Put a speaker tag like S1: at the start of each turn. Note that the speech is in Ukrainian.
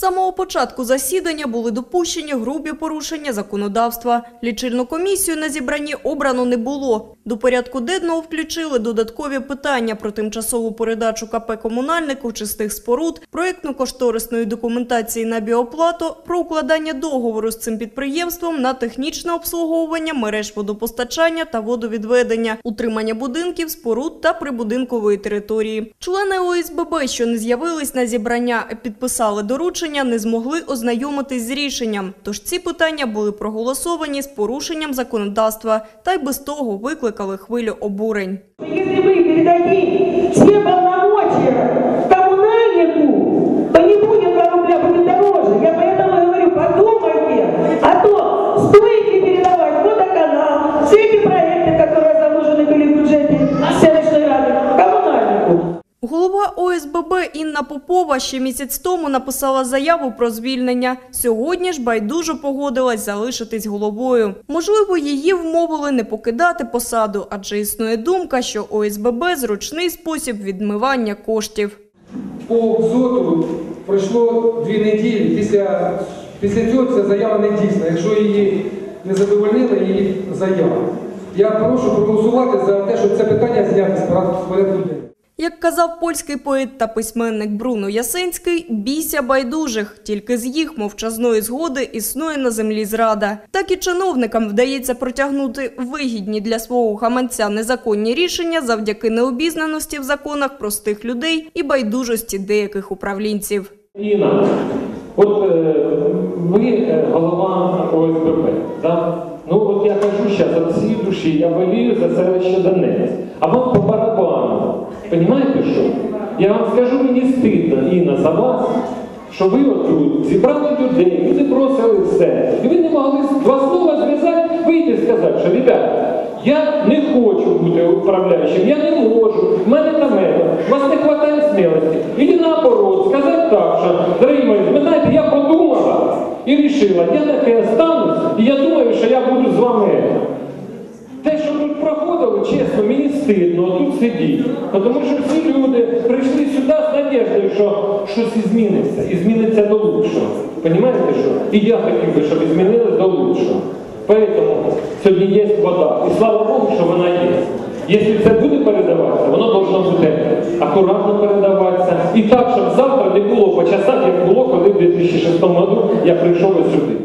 S1: самого початку засідання були допущені грубі порушення законодавства. Лічильну комісію на зібранні обрано не було. До порядку денного включили додаткові питання про тимчасову передачу КП комунальнику чистих споруд, проєктно-кошторисної документації на біоплату, про укладання договору з цим підприємством на технічне обслуговування мереж водопостачання та водовідведення, утримання будинків, споруд та прибудинкової території. Члени ОСББ, що не з'явились на зібрання, підписали доручення, не змогли ознайомитись з рішенням. Тож ці питання були проголосовані з порушенням законодавства та й без того викликали хвилю обурень.
S2: Если вы передадите все полномочия
S1: Інна Попова ще місяць тому написала заяву про звільнення. Сьогодні ж байдужо погодилась залишитись головою. Можливо, її вмовили не покидати посаду, адже існує думка, що ОСББ – зручний спосіб відмивання коштів.
S3: По ЗОТу пройшло дві неділі. Після, після цього ця заява не дійсна. Якщо її не задовольнила, її заява. Я прошу проголосувати за те, щоб це питання зняти з порядку денного.
S1: Як казав польський поет та письменник Бруно Ясинський, бійся байдужих, тільки з їх мовчазної згоди існує на землі зрада. Так і чиновникам вдається протягнути вигідні для свого гаманця незаконні рішення завдяки необізнаності в законах простих людей і байдужості деяких управлінців.
S4: Інна, от е, ви е, голова ОСББ, да? Ну от я кажу зараз від всієї душі, я болію за селище Донець, а вам по барабану. Понімаєте що? Я вам скажу, мені стидно, Інна, за вас, що ви отут зібрали людей, люди просили все. І ви не могли два слова зв'язати, вийти і сказати, що ребята, я не хочу бути управляючим, я не можу, в мене там это, у вас не вистачає смілості. І наоборот, сказати так, що, дорогі мої, ви знаєте, я подумала і вирішила, я таке останусь, і я думаю, що я буду з вами. это». Те, що тут проходило, чесно, мені тут. Тому що всі люди прийшли сюди з надіждою, що щось зміниться, і зміниться до лучшого. Понімаєте що? І я хотів би, щоб змінилось до лучшого. Поэтому сьогодні є вода. І слава Богу, що вона є. Якщо це буде передаватися, воно повинно бути акуратно передаватися. І так, щоб завтра не було по часах, як було, коли в 2006 році я прийшов сюди.